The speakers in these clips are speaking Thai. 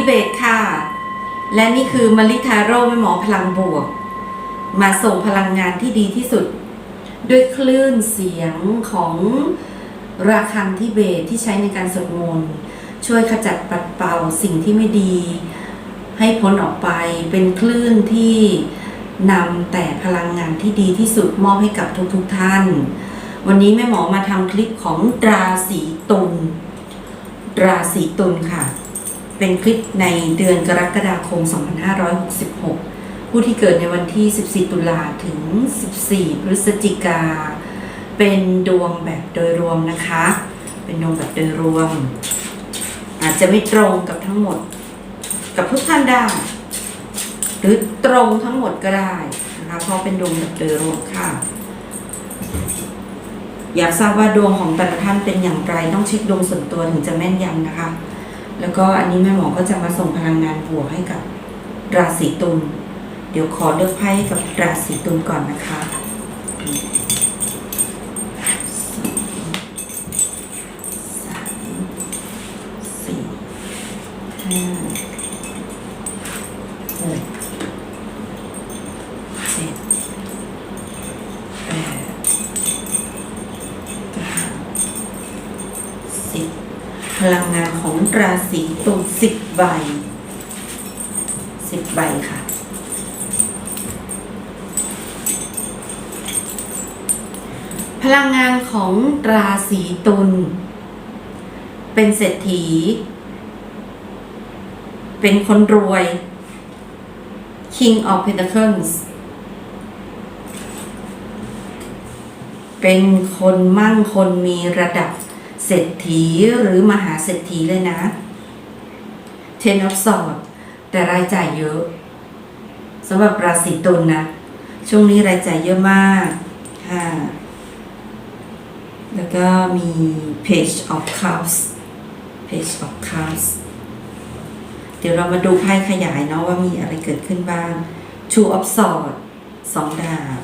ทิเบตค่ะ และนี่คือมาริทาโร่แม่หมอพลังบวก มาส่งพลังงานที่ดีที่สุด ด้วยคลื่นเสียงของระฆังทิเบตที่ใช้ในการสวดมนต์ช่วยขจัดปัดเป่าสิ่งที่ไม่ดี ให้พ้นออกไปเป็นคลื่นที่นำแต่พลังงานที่ดีที่สุดมอบให้กับทุกๆทท่าน วันนี้แม่หมอมาทำคลิปของตราสีตุลราศีตุลค่ะ เป็นคลิปในเดือนกรกฎาคม 2566 ผู้ที่เกิดในวันที่ 14 ตุลาถึง 14 พฤศจิกา เป็นดวงแบบโดยรวมนะคะ เป็นดวงแบบโดยรวม อาจจะไม่ตรงกับทั้งหมด กับทุกท่านได้ หรือตรงทั้งหมดก็ได้นะคะ เพราะเป็นดวงแบบโดยรวมค่ะอยากทราบว่าดวงของแต่ละท่านเป็นอย่างไร ต้องเช็คดวงส่วนตัวถึงจะแม่นยำนะคะ แล้วก็อันนี้แม่หมอก็จะมาส่งพลังงานบวกให้กับราศีตุลเดี๋ยวขอเลือกไพ่ให้กับราศีตุลก่อนนะคะสองสามสี่ห้า ของราศีตุลสิบใบสิบใบค่ะ พลังงานของราศีตุลเป็นเศรษฐี เป็นคนรวย King of Pentacles เป็นคนมั่งคนมีระดับ เศรษฐีหรือมหาเศรษฐีเลยนะ Ten of Swords แต่รายจ่ายเยอะสำหรับราศีตุลนะช่วงนี้รายจ่ายเยอะมากค่ะแล้วก็มี Page of Cups Page of Cups เดี๋ยวเรามาดูไพ่ขยายเนาะว่ามีอะไรเกิดขึ้นบ้าง Two of Swords สองดาบ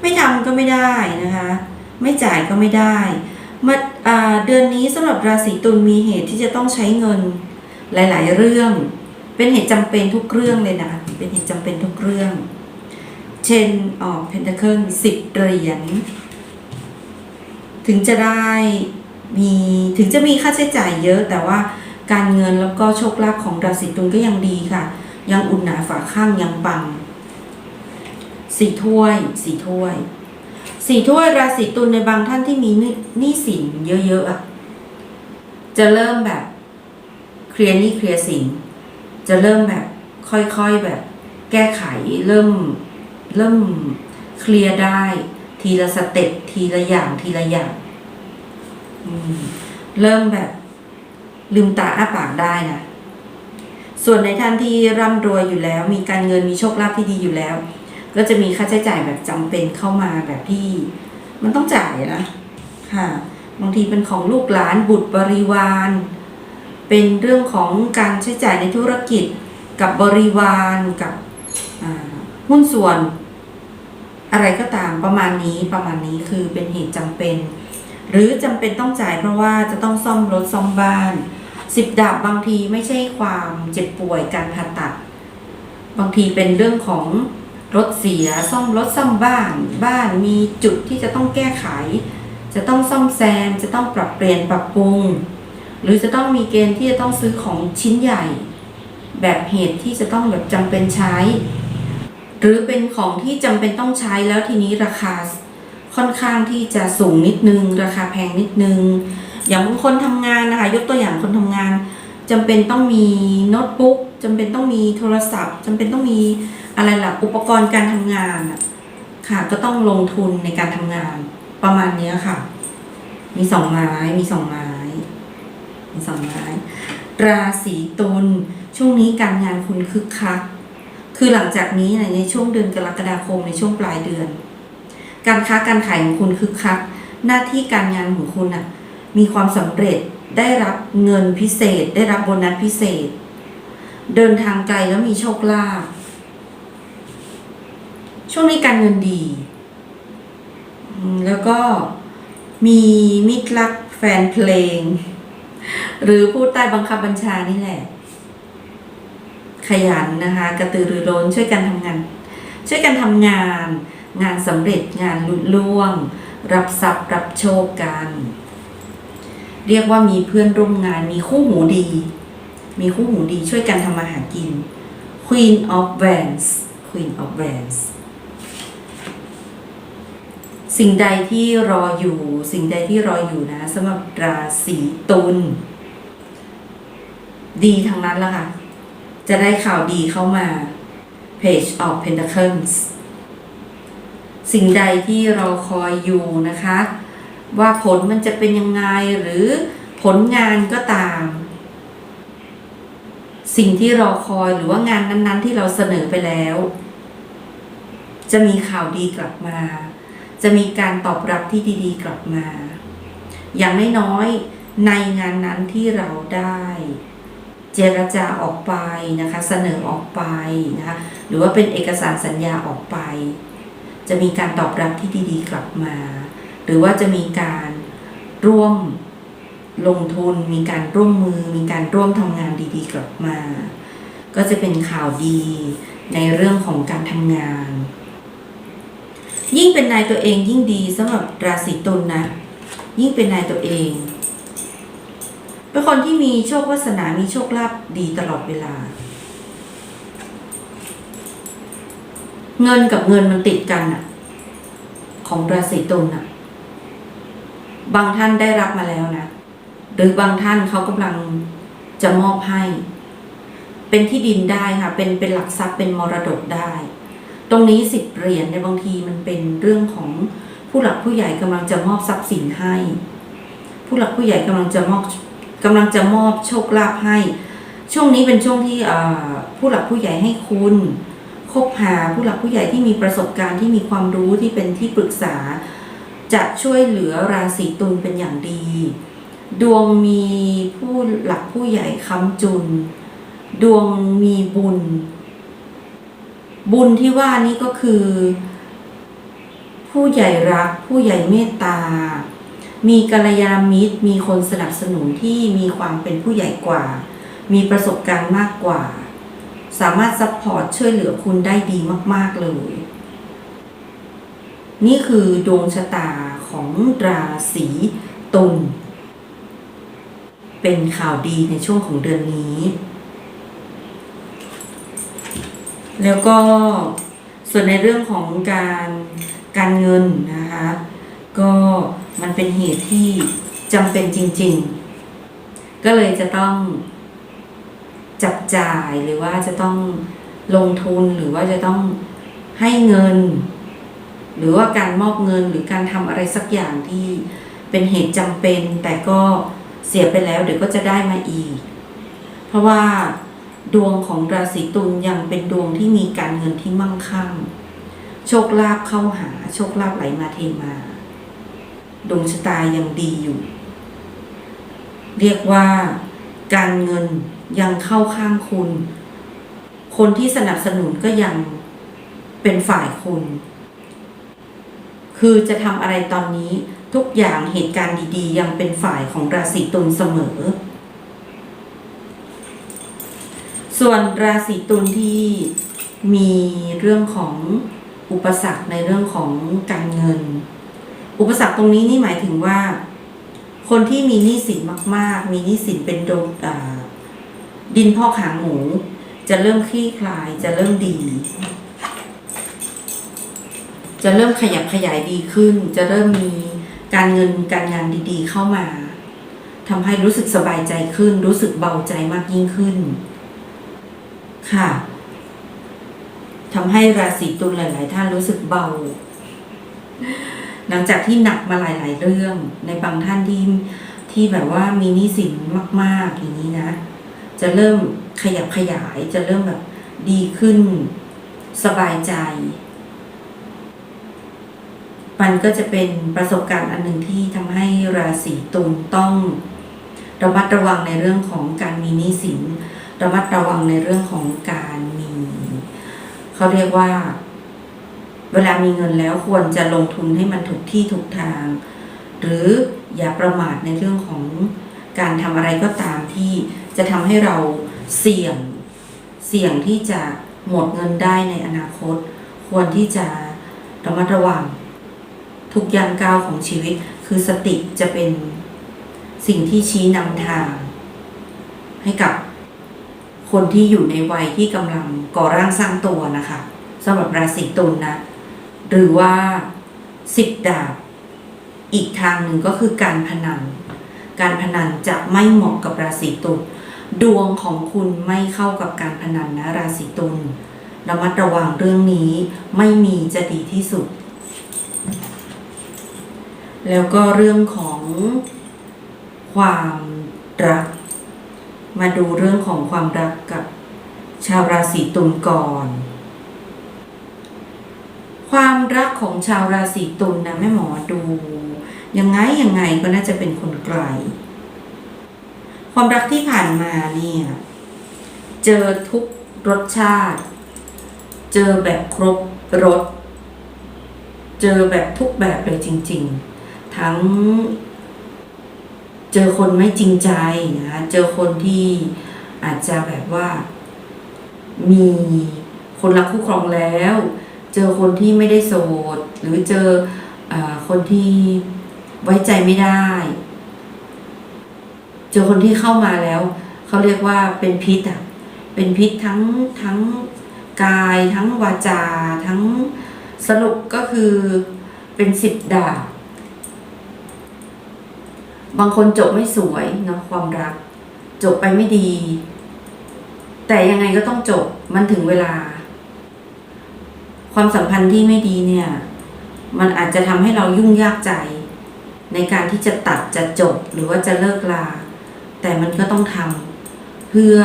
ไม่ทำก็ไม่ได้นะคะ ไม่จ่ายก็ไม่ได้ มาเดือนนี้สำหรับราศีตุลมีเหตุที่จะต้องใช้เงินหลาย ๆ เรื่อง เป็นเหตุจำเป็นทุกเรื่องเลยนะเป็นเหตุจำเป็นทุกเรื่อง เช่นออกเพนทาเคิลสิบเหรียญถึงจะได้มีถึงจะมีค่าใช้จ่ายเยอะ แต่ว่าการเงินแล้วก็โชคลาภของราศีตุลก็ยังดีค่ะ ยังอุ่นหนาฝาข้างยังปังสี่ถ้วยสี่ถ้วย สี่ถ้วยราศีตุลในบางท่านที่มีหนี้สินเยอะๆอะจะเริ่มแบบ เคลียร์หนี้เคลียร์สินจะเริ่มแบบ ค่อยๆแบบ แก้ไขเริ่มเริ่มเคลียร์ได้ ทีละสเต็ปทีละอย่างทีละอย่างเริ่มแบบ ลืมตาอ้าปากได้นะส่วนในท่านที่ร่ำรวยอยู่แล้ว มีการเงินมีโชคลาภที่ดีอยู่แล้ว ก็จะมีค่าใช้จ่ายแบบจำเป็นเข้ามาแบบที่ มันต้องจ่ายนะค่ะบางทีเป็นของลูกหลานบุตรบริวาร เป็นเรื่องของการใช้จ่ายในธุรกิจกับบริวารกับหุ้นส่วน อะไรก็ตามประมาณนี้ประมาณนี้คือเป็นเหตุจำเป็น หรือจำเป็นต้องจ่ายเพราะว่าจะต้องซ่อมรถซ่อมบ้านสิบดาบบางทีไม่ใช่ความเจ็บป่วยการผ่าตัด บางทีเป็นเรื่องของ รถเสียซ่อมรถซ่อมบ้าน บ้านมีจุดที่จะต้องแก้ไข จะต้องซ่อมแซม จะต้องปรับเปลี่ยนปรับปรุง หรือจะต้องมีเกณฑ์ที่จะต้องซื้อของชิ้นใหญ่ แบบเหตุที่จะต้องแบบจำเป็นใช้ หรือเป็นของที่จำเป็นต้องใช้แล้วทีนี้ราคาค่อนข้างที่จะสูงนิดนึง ราคาแพงนิดนึง อย่างบางคนทำงานนะคะ ยกตัวอย่างคนทำงานจำเป็นต้องมีโน้ตบุ๊กจำเป็นต้องมีโทรศัพท์จำเป็นต้องมี อะไรล่ะ อุปกรณ์การทำงานอะค่ะ ก็ต้องลงทุนในการทำงาน ประมาณเนี้ยค่ะ มีสองไม้ มีสองไม้ มีสองไม้ ราศีตุลช่วงนี้การงานคุณคึกคัก คือหลังจากนี้ในช่วงเดือนกรกฎาคมในช่วงปลายเดือน การค้าการขายของคุณคึกคัก หน้าที่การงานของคุณน่ะ มีความสำเร็จได้รับเงินพิเศษ ได้รับโบนัสพิเศษ เดินทางไกลแล้วมีโชคลาภ ช่วงนี้การเงินดี แล้วก็มีมิตรรักแฟนเพลง หรือผู้ใต้บังคับบัญชานี่แหละ ขยันนะคะ กระตือรือร้นช่วยกันทำงาน ช่วยกันทำงาน งานสำเร็จงานลุล่วง รับทรัพย์รับโชคกัน เรียกว่ามีเพื่อนร่วมงานมีคู่หูดี มีคู่หูดีช่วยกันทำมาหากิน Queen of Wands Queen of Wands สิ่งใดที่รออยู่ สิ่งใดที่รออยู่นะสำหรับราศีตุลดีทั้งนั้นละค่ะ จะได้ข่าวดีเข้ามา Page of Pentacles สิ่งใดที่เราคอยอยู่นะคะ ว่าผลมันจะเป็นยังไงหรือผลงานก็ตาม สิ่งที่รอคอยหรือว่างานนั้น ๆ ที่เราเสนอไปแล้ว จะมีข่าวดีกลับมา จะมีการตอบรับที่ดีๆ กลับมา อย่างน้อยๆในงานนั้นที่เราได้ เจรจาออกไปนะคะ เสนอออกไปนะคะหรือว่าเป็นเอกสารสัญญาออกไป จะมีการตอบรับที่ดีๆ กลับมา หรือว่าจะมีการร่วมลงทุน มีการร่วมมือ มีการร่วมทำงานดีๆ กลับมา ก็จะเป็นข่าวดีในเรื่องของการทำงาน ยิ่งเป็นนายตัวเองยิ่งดีสำหรับราศีตุลนะยิ่งเป็นนายตัวเองเป็นคนที่มีโชควาสนา มีโชคลาภดีตลอดเวลา เงินกับเงินมันติดกันอะของราศีตุลอะบางท่านได้รับมาแล้วนะ หรือบางท่านเขากำลังจะมอบให้ เป็นที่ดินได้ค่ะ เป็นเป็นหลักทรัพย์เป็นมรดกได้ ตรงนี้สิบเหรียญในบางทีมันเป็นเรื่องของผู้หลักผู้ใหญ่กำลังจะมอบทรัพย์สินให้ ผู้หลักผู้ใหญ่กำลังจะมอบกำลังจะมอบโชคลาภให้ ช่วงนี้เป็นช่วงที่ผู้หลักผู้ใหญ่ให้คุณคบหาผู้หลักผู้ใหญ่ที่มีประสบการณ์ที่มีความรู้ที่เป็นที่ปรึกษา จะช่วยเหลือราศีตุลเป็นอย่างดี ดวงมีผู้หลักผู้ใหญ่ค้ำจุน ดวงมีบุญ บุญที่ว่านี้ก็คือ ผู้ใหญ่รัก ผู้ใหญ่เมตตา มีกัลยาณมิตร มีคนสนับสนุนที่มีความเป็นผู้ใหญ่กว่า มีประสบการณ์มากกว่า สามารถซัพพอร์ตช่วยเหลือคุณได้ดีมาก ๆ เลย นี่คือดวงชะตาของราศีตุลเป็นข่าวดีในช่วงของเดือนนี้ แล้วก็ส่วนในเรื่องของการการเงินนะคะ ก็มันเป็นเหตุที่จำเป็นจริง ๆ ก็เลยจะต้องจับจ่ายหรือว่าจะต้องลงทุนหรือว่าจะต้องให้เงิน หรือว่าการมอบเงินหรือการทำอะไรสักอย่างที่เป็นเหตุจำเป็น แต่ก็เสียไปแล้วเดี๋ยวก็จะได้มาอีก เพราะว่า ดวงของราศีตุลยังเป็นดวงที่มีการเงินที่มั่งคั่ง โชคลาภเข้าหา โชคลาภไหลมาเทมา ดวงชะตายังดีอยู่ เรียกว่าการเงินยังเข้าข้างคุณ คนที่สนับสนุนก็ยังเป็นฝ่ายคุณ คือจะทำอะไรตอนนี้ทุกอย่างเหตุการณ์ดีๆ ยังเป็นฝ่ายของราศีตุลเสมอ ส่วนราศีตุลที่มีเรื่องของอุปสรรคในเรื่องของการเงิน อุปสรรคตรงนี้นี่หมายถึงว่า คนที่มีหนี้สินมาก ๆ มีหนี้สินเป็นดมอ่าดินพ่อกหางหมู จะเริ่มคลี่คลายจะเริ่มดี จะเริ่มขยับขยายดีขึ้น จะเริ่มมีการเงินการงานดี ๆ เข้ามาทำให้รู้สึกสบายใจขึ้น รู้สึกเบาใจมากยิ่งขึ้น ค่ะทำให้ราศีตุลหลาย ๆ ท่านรู้สึกเบา หลังจากที่หนักมาหลาย ๆ เรื่อง ในบางท่านที่ที่แบบว่ามีหนี้สินมาก ๆ อย่างนี้นะ จะเริ่มขยับขยายจะเริ่มแบบดีขึ้น สบายใจ มันก็จะเป็นประสบการณ์อันหนึ่งที่ทำให้ราศีตุลต้องระมัดระวังในเรื่องของการมีหนี้สิน ระมัดระวังในเรื่องของการมีเขาเรียกว่า เวลามีเงินแล้วควรจะลงทุนให้มันถูกที่ถูกทาง หรืออย่าประมาทในเรื่องของการทำอะไรก็ตามที่จะทำให้เราเสี่ยงเสี่ยงที่จะหมดเงินได้ในอนาคต ควรที่จะระมัดระวัง ทุกย่างก้าวของชีวิต คือสติจะเป็นสิ่งที่ชี้นำทาง ให้กับ คนที่อยู่ในวัยที่กำลังก่อร่างสร้างตัวนะคะสำหรับราศีตุลนะหรือว่าสิบดาบ อีกทางหนึ่งก็คือการพนัน การพนันจะไม่เหมาะกับราศีตุลดวงของคุณไม่เข้ากับการพนันนะราศีตุลระมัดระวังเรื่องนี้ไม่มีจะดีที่สุด แล้วก็เรื่องของความรัก มาดูเรื่องของความรักกับชาวราศีตุลก่อน ความรักของชาวราศีตุลนะแม่หมอดู ยังไงยังไงก็น่าจะเป็นคนไกล ความรักที่ผ่านมาเนี่ย เจอทุกรสชาติ เจอแบบครบรส เจอแบบทุกแบบเลยจริง ๆ ทั้ง เจอคนไม่จริงใจนะเจอคนที่อาจจะแบบว่า มีคนรักคู่ครองแล้ว เจอคนที่ไม่ได้โสด หรือเจออคนที่ไว้ใจไม่ได้ เจอคนที่เข้ามาแล้วเขาเรียกว่าเป็นพิษอะเป็นพิษทั้งทั้งกายทั้งวาจา ทั้งสรุปก็คือเป็นสิบดาบ บางคนจบไม่สวยเนาะความรัก จบไปไม่ดี แต่ยังไงก็ต้องจบมันถึงเวลา ความสัมพันธ์ที่ไม่ดีเนี่ย มันอาจจะทำให้เรายุ่งยากใจ ในการที่จะตัดจะจบหรือว่าจะเลิกลา แต่มันก็ต้องทำเพื่อ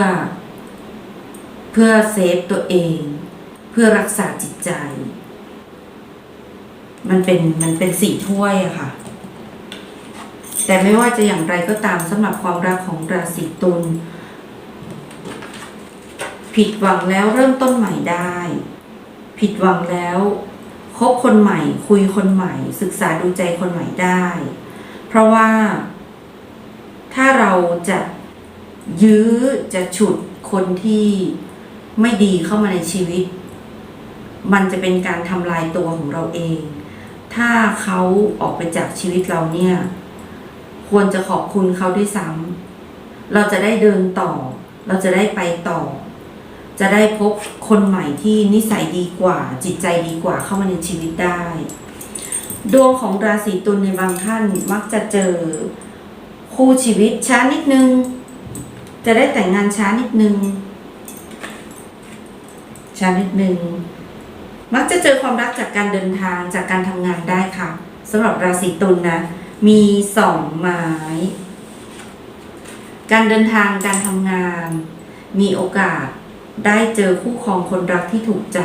เพื่อเซฟตัวเอง เพื่อรักษาจิตใจ มันเป็นมันเป็นสี่ถ้วยอะค่ะ แต่ไม่ว่าจะอย่างไรก็ตามสำหรับความรักของราศีตุลผิดหวังแล้วเริ่มต้นใหม่ได้ ผิดหวังแล้วคบคนใหม่ คุยคนใหม่ ศึกษาดูใจคนใหม่ได้ เพราะว่า ถ้าเราจะยื้อจะฉุดคนที่ไม่ดีเข้ามาในชีวิต มันจะเป็นการทำลายตัวของเราเอง ถ้าเขาออกไปจากชีวิตเราเนี่ย ควรจะขอบคุณเขาด้วยซ้ำเราจะได้เดินต่อ เราจะได้ไปต่อ จะได้พบคนใหม่ที่นิสัยดีกว่า จิตใจดีกว่าเข้ามาในชีวิตได้ ดวงของราศีตุลในบางท่านมักจะเจอคู่ชีวิตช้านิดนึง จะได้แต่งงานช้านิดนึงช้านิดนึงมักจะเจอความรักจากการเดินทางจากการทำงานได้ค่ะสำหรับราศีตุลนะ มีสองไม้ การเดินทางการทำงาน มีโอกาสได้เจอคู่ครองคนรักที่ถูกใจ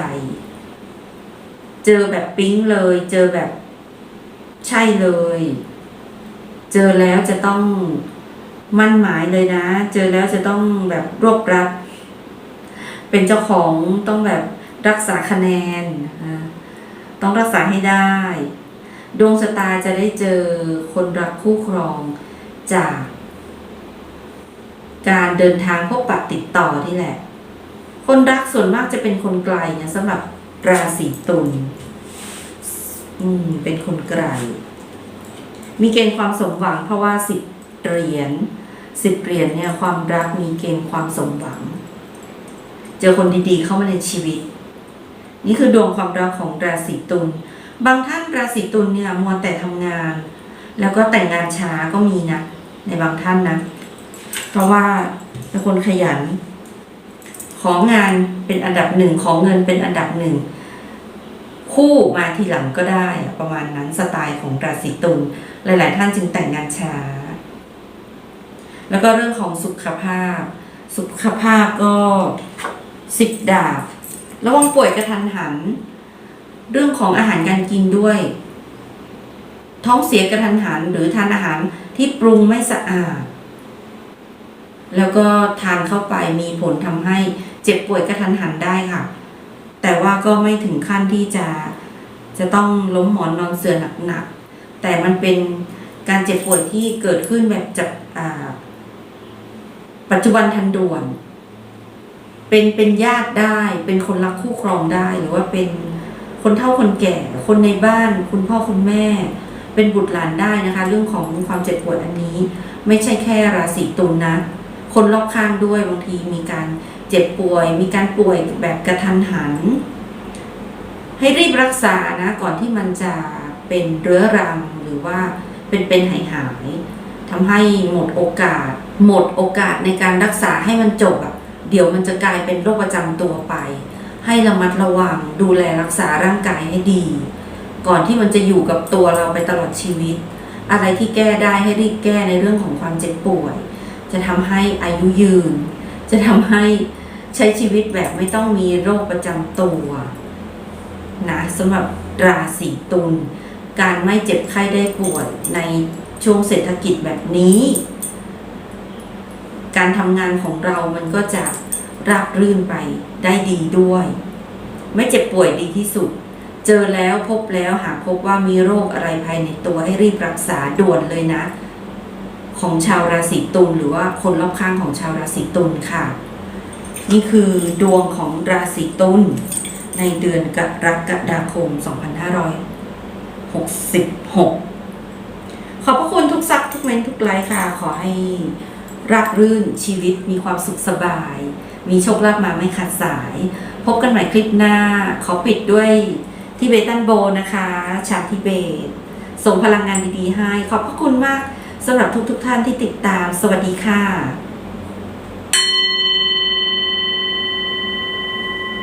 เจอแบบปิ๊งเลย เจอแบบใช่เลย เจอแล้วจะต้องมั่นหมายเลยนะ เจอแล้วจะต้องแบบรวบรัดเป็นเจ้าของต้องแบบรักษาคะแนน ต้องรักษาให้ได้ ดวงชะตาจะได้เจอคนรักคู่ครองจาก การเดินทางพบปะติดต่อที่แหละ คนรักส่วนมากจะเป็นคนไกลนะสำหรับราศีตุลอืม เป็นคนไกล มีเกณฑ์ความสมหวังเพราะว่าสิบเหรียญสิบเหรียญเนี่ยความรักมีเกณฑ์ความสมหวัง เจอคนดีๆเข้ามาในชีวิต นี่คือดวงความรักของราศีตุล บางท่านราศีตุลเนี่ยมัวแต่ทำงาน แล้วก็แต่งงานช้าก็มีนะในบางท่านนะ เพราะว่าเป็นคนขยัน ของงานเป็นอันดับหนึ่งของเงินเป็นอันดับหนึ่งคู่มาทีหลังก็ได้ประมาณนั้นสไตล์ของราศีตุลหลาย ๆ ท่านจึงแต่งงานช้า แล้วก็เรื่องของสุขภาพ สุขภาพก็สิบดาบ ระวังป่วยกระทันหัน เรื่องของอาหารการกินด้วย ท้องเสียกระทันหันหรือทานอาหารที่ปรุงไม่สะอาด แล้วก็ทานเข้าไปมีผลทำให้เจ็บป่วยกระทันหันได้ค่ะ แต่ว่าก็ไม่ถึงขั้นที่จะจะต้องล้มหมอนนอนเสื่อหนักๆแต่มันเป็นการเจ็บป่วยที่เกิดขึ้นแบบจับปัจจุบันทันด่วน เป็นเป็นญาติได้ เป็นคนรักคู่ครองได้ หรือว่าเป็น คนเฒ่าคนแก่ คนในบ้าน คุณพ่อคุณแม่ เป็นบุตรหลานได้นะคะ เรื่องของความเจ็บปวดอันนี้ ไม่ใช่แค่ราศีตุลนะคนรอบข้างด้วยบางทีมีการเจ็บป่วย มีการป่วยแบบกระทันหัน ให้รีบรักษานะ ก่อนที่มันจะเป็นเรื้อรังหรือว่าเป็นเป็นหายหายทำให้หมดโอกาส หมดโอกาสในการรักษาให้มันจบอะเดี๋ยวมันจะกลายเป็นโรคประจำตัวไป ให้ระมัดระวังดูแลรักษาร่างกายให้ดี ก่อนที่มันจะอยู่กับตัวเราไปตลอดชีวิต อะไรที่แก้ได้ให้รีบแก้ในเรื่องของความเจ็บป่วย จะทำให้อายุยืน จะทำให้ใช้ชีวิตแบบไม่ต้องมีโรคประจำตัวนะสำหรับราศีตุลการไม่เจ็บไข้ได้ป่วยในช่วงเศรษฐกิจแบบนี้ การทำงานของเรามันก็จะ ราบรื่นไปได้ดีด้วย ไม่เจ็บป่วยดีที่สุด เจอแล้วพบแล้วหากพบว่ามีโรคอะไรภายในตัวให้รีบรักษาด่วนเลยนะ ของชาวราศีตุลหรือว่าคนรอบข้างของชาวราศีตุลค่ะ นี่คือดวงของราศีตุลในเดือนกรกฎาคม 2566 ขอบพระคุณทุกซักทุกเมนทุกไลค์ค่ะ ขอให้ราบรื่นชีวิตมีความสุขสบาย มีโชคลาภมาไม่ขาดสาย พบกันใหม่คลิปหน้า ขอปิดด้วยที่เบตันโบนะคะ ชาทิเบต ส่งพลังงานดีๆให้ ขอบพระคุณมากสำหรับทุกๆทท่านที่ติดตาม สวัสดีค่ะ